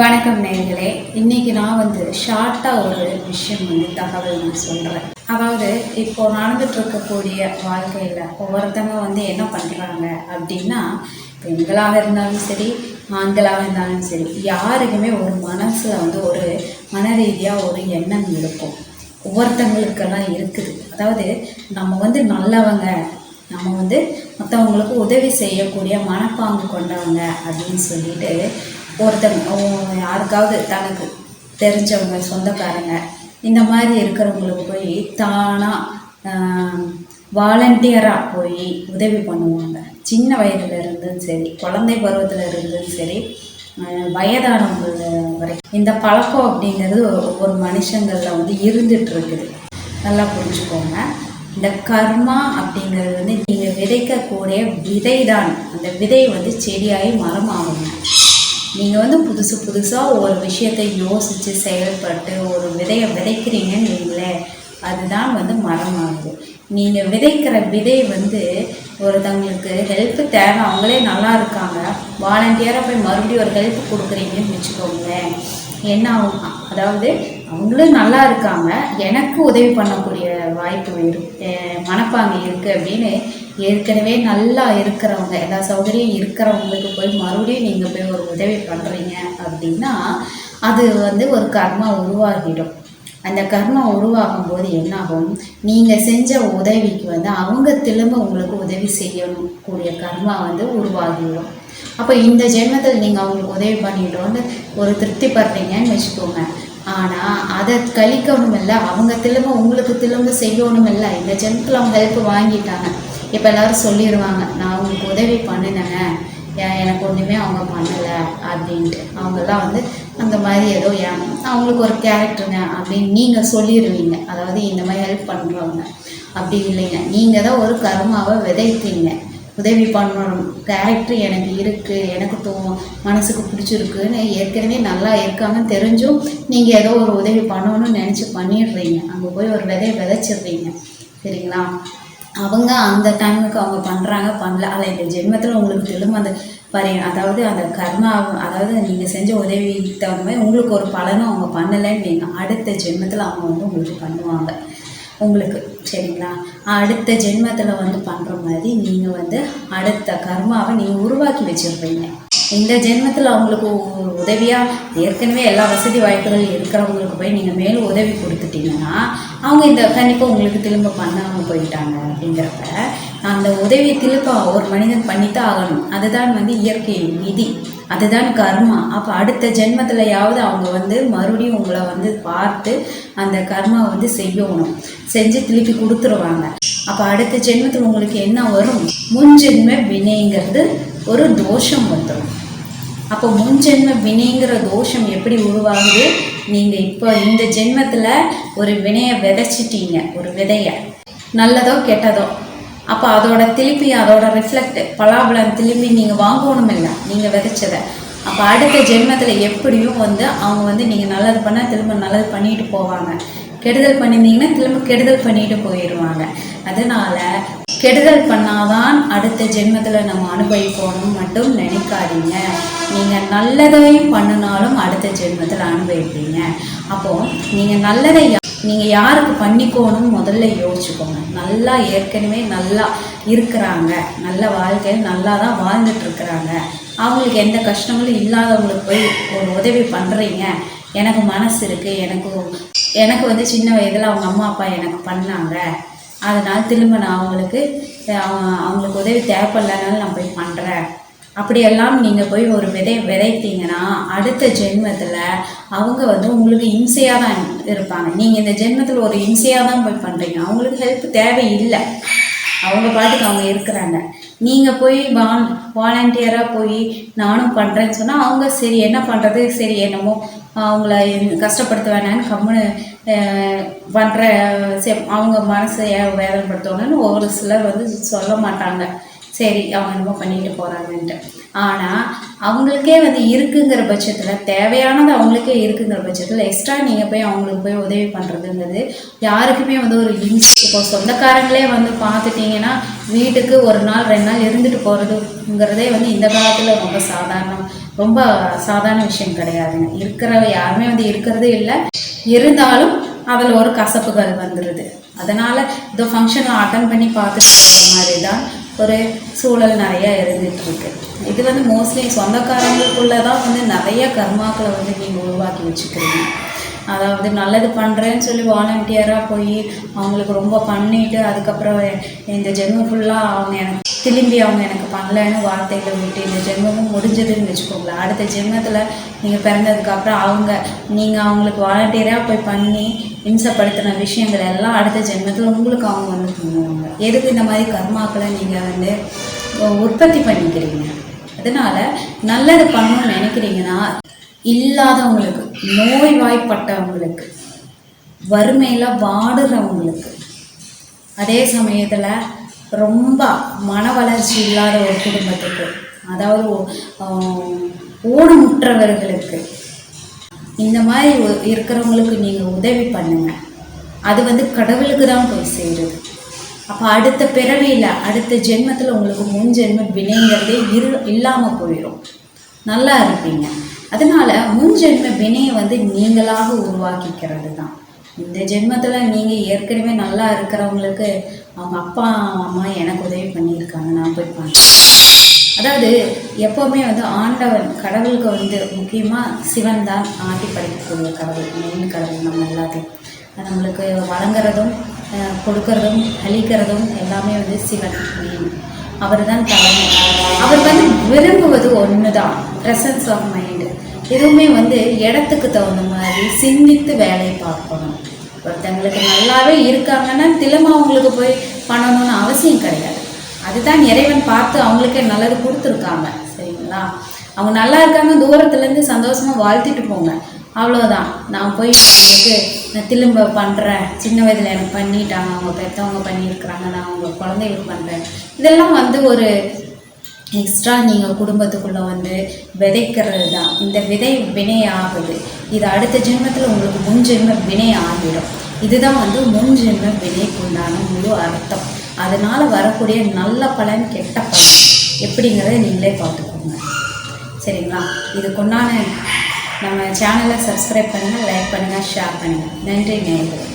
வணக்கம் நேர்களே. இன்னைக்கு நான் வந்து ஷார்ட்டாக ஒரு விஷயம் வந்து தகவல் நான் சொல்கிறேன் அதாவது இப்போ நடந்துட்டு இருக்கக்கூடிய வாழ்க்கையில் ஒவ்வொருத்தவங்க வந்து என்ன பண்ணுறாங்க அப்படின்னா பெண்களாக இருந்தாலும் சரி ஆண்களாக இருந்தாலும் சரி யாருக்குமே ஒரு மனசில் வந்து ஒரு மன ரீதியாக ஒரு எண்ணம் இருக்கும். ஒவ்வொருத்தவங்களுக்கெல்லாம் இருக்குது. அதாவது நம்ம வந்து நல்லவங்க நம்ம வந்து மற்றவங்களுக்கு உதவி செய்யக்கூடிய மனப்பாங்கு கொண்டவங்க அப்படின்னு சொல்லிட்டு ஒருத்தங்க யாருக்காவது தனக்கு தெரிஞ்சவங்க சொந்தக்காரங்க இந்த மாதிரி இருக்கிறவங்களுக்கு போய் தானாக வாலண்டியராக போய் உதவி பண்ணுவாங்க. சின்ன வயதுல இருந்தும் சரி குழந்தை பருவத்தில் இருந்தும் சரி வயதானவங்க வரை இந்த பழக்கம் அப்படிங்கிறது ஒவ்வொரு மனுஷங்களில் வந்து இருந்துட்டு இருக்குது நல்லா புரிஞ்சுக்கோங்க. இந்த கர்மா அப்படிங்கிறது வந்து நீங்கள் விதைக்கக்கூடிய விதை தான் அந்த விதை வந்து செடியாகி மரமாகுங்க. நீங்கள் வந்து புதுசு புதுசாக ஒரு விஷயத்தை யோசித்து செயல்பட்டு ஒரு விதையை விதைக்கிறீங்கன்னு வைங்களேன் அதுதான் வந்து மரமாகுது நீங்கள் விதைக்கிற விதை வந்து ஒருத்தவங்களுக்கு ஹெல்ப் தேவை அவங்களே நல்லா இருக்காங்க. வாலண்டியராக போய் மறுபடியும் ஒரு ஹெல்ப் கொடுக்குறீங்கன்னு வச்சுக்கோங்களேன். என்ன ஆகும்? அதாவது அவங்களும் நல்லா இருக்காங்க எனக்கு உதவி பண்ணக்கூடிய வாய்ப்பு இரு மனப்பாங்க இருக்குது அப்படின்னு ஏற்கனவே நல்லா இருக்கிறவங்க எல்லா சௌகரியம் இருக்கிறவங்களுக்கு போய் மறுபடியும் நீங்கள் போய் ஒரு உதவி பண்ணுறீங்க அப்படின்னா அது வந்து ஒரு கர்மா உருவாகிடும். அந்த கர்மா உருவாகும் போது என்னாகும்? நீங்கள் செஞ்ச உதவிக்கு வந்து அவங்க திரும்ப உங்களுக்கு உதவி செய்யணும் கூடிய கர்மா வந்து உருவாகிடும் அப்போ இந்த ஜென்மத்தில் நீங்கள் அவங்களுக்கு உதவி பண்ணிட்டோன்னு ஒரு திருப்தி படுறீங்கன்னு வச்சுக்கோங்க. ஆனால் அதை கழிக்கணும் இல்லை அவங்க திரும்ப உங்களுக்கு திரும்ப செய்யணும் இல்லை இந்த ஜென்மத்தில் அவங்க ஹெல்ப் வாங்கிட்டாங்க. இப்போ எல்லாரும் சொல்லிடுவாங்க நான் உங்களுக்கு உதவி பண்ணினேன் ஏன் எனக்கு ஒன்றுமே அவங்க பண்ணலை அப்படின்ட்டு. அவங்கெல்லாம் வந்து அந்த மாதிரி ஏதோ ஏன் அவங்களுக்கு ஒரு கேரக்டருங்க அப்படின்னு நீங்கள் சொல்லிடுவீங்க அதாவது இந்த மாதிரி ஹெல்ப் பண்ணுறவங்க அப்படி இல்லைங்க. நீங்கள் தான் ஒரு கர்மாவை விதைப்பீங்க. உதவி பண்ணணும். கேரக்டர் எனக்கு இருக்குது எனக்கு தோ மனசுக்கு பிடிச்சிருக்குன்னு ஏற்கனவே நல்லா இருக்காங்கன்னு தெரிஞ்சும் நீங்கள் ஏதோ ஒரு உதவி பண்ணணும்னு நினச்சி பண்ணிடுறீங்க. அங்கே போய் ஒரு விதையை விதைச்சிடுறீங்க. சரிங்களா? அவங்க அந்த டைமுக்கு அவங்க பண்ணுறாங்க பண்ணல. அதை இந்த ஜென்மத்தில் உங்களுக்கு திரும்ப அந்த பரி அதாவது அந்த கர்மா அதாவது நீங்கள் செஞ்ச உதவிக்கு தகுந்த மாதிரி உங்களுக்கு ஒரு பலனும் அவங்க பண்ணலைன்னு நீங்கள் அடுத்த ஜென்மத்தில் அவங்க வந்து உங்களுக்கு பண்ணுவாங்க. உங்களுக்கு சரிங்களா? அடுத்த ஜென்மத்தில் வந்து பண்ணுற மாதிரி நீங்கள் வந்து அடுத்த கர்மாவை நீங்கள் உருவாக்கி வச்சுருப்பீங்க. இந்த ஜென்மத்தில் அவங்களுக்கு உதவியாக ஏற்கனவே எல்லா வசதி வாய்ப்புகள் இருக்கிறவங்களுக்கு போய் நீங்கள் மேலும் உதவி கொடுத்துட்டீங்கன்னா அவங்க இந்த கண்டிப்பாக உங்களுக்கு திரும்ப பண்ணாமல் போயிட்டாங்க அப்படிங்கிறப்ப அந்த உதவியை திரும்ப ஒரு மனிதன் பண்ணித்தான் ஆகணும். அதுதான் வந்து இயற்கை விதி அதுதான் கர்மா. அப்போ அடுத்த ஜென்மத்திலையாவது அவங்க வந்து மறுபடியும் உங்களை வந்து பார்த்து அந்த கர்மா வந்து செய்யணும். செஞ்சு திருப்பி கொடுத்துருவாங்க. அப்போ அடுத்த ஜென்மத்தில் உங்களுக்கு என்ன வரும்? முன்ஜென்ம வினைங்கிறது ஒரு தோஷம் வந்துடும் அப்போ முன்ஜென்ம வினைங்கிற தோஷம் எப்படி உருவாகுது? நீங்கள் இப்போ இந்த ஜென்மத்தில் ஒரு வினையை விதைச்சிட்டீங்க ஒரு விதையை. நல்லதோ கெட்டதோ. அப்போ அதோட திருப்பி அதோட ரிஃப்ளெக்ட் பலாபலம் திரும்பி நீங்கள் வாங்கணும் இல்லை நீங்கள் விதைச்சதை. அப்போ அடுத்த ஜென்மத்தில் எப்படியும் வந்து அவங்க வந்து நீங்கள் நல்லது பண்ணால் திரும்ப நல்லது பண்ணிட்டு போவாங்க. கெடுதல் பண்ணியிருந்தீங்கன்னா திரும்ப கெடுதல் பண்ணிட்டு போயிடுவாங்க. அதனால கெடுதல் பண்ணாதான் அடுத்த ஜென்மத்தில் நம்ம அனுபவிக்கணும் மட்டும் நினைக்காதீங்க. நீங்கள் நல்லதையும் பண்ணினாலும் அடுத்த ஜென்மத்தில் அனுபவிப்பீங்க. அப்போது நீங்கள் நல்லதை நீங்கள் யாருக்கு பண்ணிக்கோணும் முதல்ல யோசிச்சுக்கோங்க. நல்லா ஏற்கனவே நல்லா இருக்கிறாங்க. நல்ல வாழ்க்கையில் நல்லா தான் வாழ்ந்துட்டு இருக்கிறாங்க. அவங்களுக்கு எந்த கஷ்டங்களும் இல்லாதவங்களுக்கு போய் ஒரு உதவி பண்ணுறீங்க எனக்கு மனசு இருக்குது எனக்கு எனக்கு வந்து சின்ன வயதில் அவங்க அம்மா அப்பா எனக்கு பண்ணாங்க. அதனால் திரும்ப நான் அவங்களுக்கு அவங்களுக்கு உதவி தேவைப்படலனாலும் நான் போய் பண்ணுறேன் அப்படியெல்லாம் நீங்கள் போய் ஒரு விதை விதைத்தீங்கன்னா அடுத்த ஜென்மத்தில் அவங்க வந்து உங்களுக்கு இம்சையாக தான் இருப்பாங்க. நீங்கள் இந்த ஜென்மத்தில் ஒரு இம்சையாக தான் போய் பண்ணுறீங்க அவங்களுக்கு ஹெல்ப் தேவையில்லை. அவங்க பாட்டுக்கு அவங்க இருக்கிறாங்க. நீங்கள் போய் வான் வாலண்டியராக போய் நானும் பண்ணுறேன்னு சொன்னால் அவங்க சரி என்ன பண்ணுறது சரி என்னமோ அவங்கள கஷ்டப்படுத்த வேணான்னு கம்முன்னு பண்ணுற அவங்க மனசை வேதனைப்படுத்தணும்னு ஒரு சிலர் வந்து சொல்ல மாட்டாங்க. சரி அவங்க என்னமோ பண்ணிட்டு போகிறாங்கன்ட்டு ஆனால் அவங்களுக்கே வந்து இருக்குங்கிற பட்சத்தில் தேவையானது அவங்களுக்கே இருக்குங்கிற பட்சத்தில் எக்ஸ்ட்ரா நீங்கள் போய் அவங்களுக்கு போய் உதவி பண்ணுறதுங்கிறது யாருக்குமே வந்து ஒரு இன்ஸ் இப்போ சொந்தக்காரங்களே வந்து பார்த்துட்டிங்கன்னா வீட்டுக்கு ஒரு நாள் ரெண்டு நாள் இருந்துட்டு போகிறதுங்கிறதே வந்து இந்த காலத்தில் ரொம்ப சாதாரணம். ரொம்ப சாதாரண விஷயம் கிடையாதுங்க. இருக்கிற யாருமே வந்து இருக்கிறதே இல்லை. இருந்தாலும் அதில் ஒரு கசப்புகள் வந்துடுது அதனால் இதோ ஃபங்க்ஷனை அட்டன் பண்ணி பார்த்துட்டு போகிற மாதிரி தான் ஒரு சூழல் நிறையா இருந்துகிட்ருக்கு இது வந்து மோஸ்ட்லி சொந்தக்காரங்களுக்குள்ள தான் வந்து நிறைய கர்மாக்களை வந்து நீங்கள் உருவாக்கி வச்சுக்கிறீங்க. அதாவது நல்லது பண்ணுறேன்னு சொல்லி வாலண்டியராக போய் அவங்களுக்கு ரொம்ப பண்ணிட்டு அதுக்கப்புறம் இந்த ஜென்மம் ஃபுல்லாக அவங்க எனக்கு திரும்பி அவங்க எனக்கு பண்ணலன்னு வார்த்தைகளை விட்டு இந்த ஜென்மமும் முடிஞ்சதுன்னு வச்சுக்கோங்களேன். அடுத்த ஜென்மத்தில் நீங்கள் பிறந்ததுக்கப்புறம் அவங்க நீங்கள் அவங்களுக்கு வாலண்டியராக போய் பண்ணி இம்சப்படுத்தின விஷயங்கள் எல்லாம் அடுத்த ஜென்மத்தில் உங்களுக்கு அவங்க வந்து பண்ணுவாங்க. எதுக்கு இந்த மாதிரி கர்மாக்களை நீங்கள் வந்து உற்பத்தி பண்ணிக்கிறீங்க? அதனால நல்லது பண்ணணும்னு நினைக்கிறீங்கன்னா இல்லாதவங்களுக்கு நோய்வாய்ப்பட்டவங்களுக்கு வறுமையில் வாடுறவங்களுக்கு அதே சமயத்தில் ரொம்ப மன வளர்ச்சி இல்லாத ஒரு குடும்பத்துக்கு அதாவது ஆஹ், ஊனமுற்றவர்களுக்கு இந்த மாதிரி இருக்கிறவங்களுக்கு நீங்கள் உதவி பண்ணுங்க. அது வந்து கடவுளுக்கு தான் போய் சேருது. அப்போ அடுத்த பிறவியில் அடுத்த ஜென்மத்தில் உங்களுக்கு முன் ஜென்ம வினைங்கிறதே இரு இல்லாமல் போயிடும் நல்லா இருப்பீங்க. அதனால முன் ஜென்ம வினையை வந்து நீங்களாக உருவாக்கிக்கிறது தான் இந்த ஜென்மத்தில் நீங்கள் ஏற்கனவே நல்லா இருக்கிறவங்களுக்கு அவங்க அப்பா அம்மா எனக்கு உதவி பண்ணியிருக்காங்க. நான் போய் பண்ணுறேன் அதாவது எப்போவுமே வந்து ஆண்டவன் கடவுளுக்கு வந்து முக்கியமாக சிவன் தான் ஆட்டி படைக்கக்கூடிய கடவுள் மெயின் கடவுள் நம்ம எல்லாத்தையும். நம்மளுக்கு வழங்குறதும் கொடுக்கறதும் அழிக்கிறதும் எல்லாமே வந்து சிவன். அவர் தான் தலைமை. அவர் வந்து விரும்புவது ஒன்று தான் ப்ரெசன்ஸ் ஆஃப் மைண்டு எதுவுமே வந்து இடத்துக்கு தகுந்த மாதிரி சிந்தித்து வேலையை பார்க்கணும். ஒருத்தங்களுக்கு நல்லாவே இருக்காங்கன்னா திரும்ப அவங்களுக்கு போய் பண்ணணும்னு அவசியம் கிடையாது. அதுதான் இறைவன் பார்த்து அவங்களுக்கே நல்லது கொடுத்துருக்காங்க. சரிங்களா? அவங்க நல்லா இருக்காங்க தூரத்துலேருந்து சந்தோஷமாக வாழ்த்திட்டு போங்க. அவ்வளோதான் நான் போய் அவங்களுக்கு நான் திரும்ப பண்ணுறேன் சின்ன வயதில் எனக்கு பண்ணிட்டாங்க அவங்க பெற்றவங்க பண்ணியிருக்கிறாங்க நான் அவங்க குழந்தைகளுக்கு பண்ணுறேன் இதெல்லாம் வந்து ஒரு எக்ஸ்ட்ரா நீங்கள் குடும்பத்துக்குள்ளே வந்து விதைக்கிறது தான். இந்த விதை வினை ஆகுது இது அடுத்த ஜென்மத்தில் உங்களுக்கு முன் ஜென்ம வினை ஆகிடும். இதுதான் வந்து முன் ஜென்ம வினைக்குண்டான முழு அர்த்தம். அதனால் வரக்கூடிய நல்ல பலன் கெட்ட பலன் எப்படிங்கிறத நீங்களே பார்த்துக்கோங்க. சரிங்களா? இதுக்குண்டான நம்ம சேனலை சப்ஸ்கிரைப் பண்ணுங்கள் லைக் பண்ணுங்கள் ஷேர் பண்ணுங்கள் நன்றி நேர்களை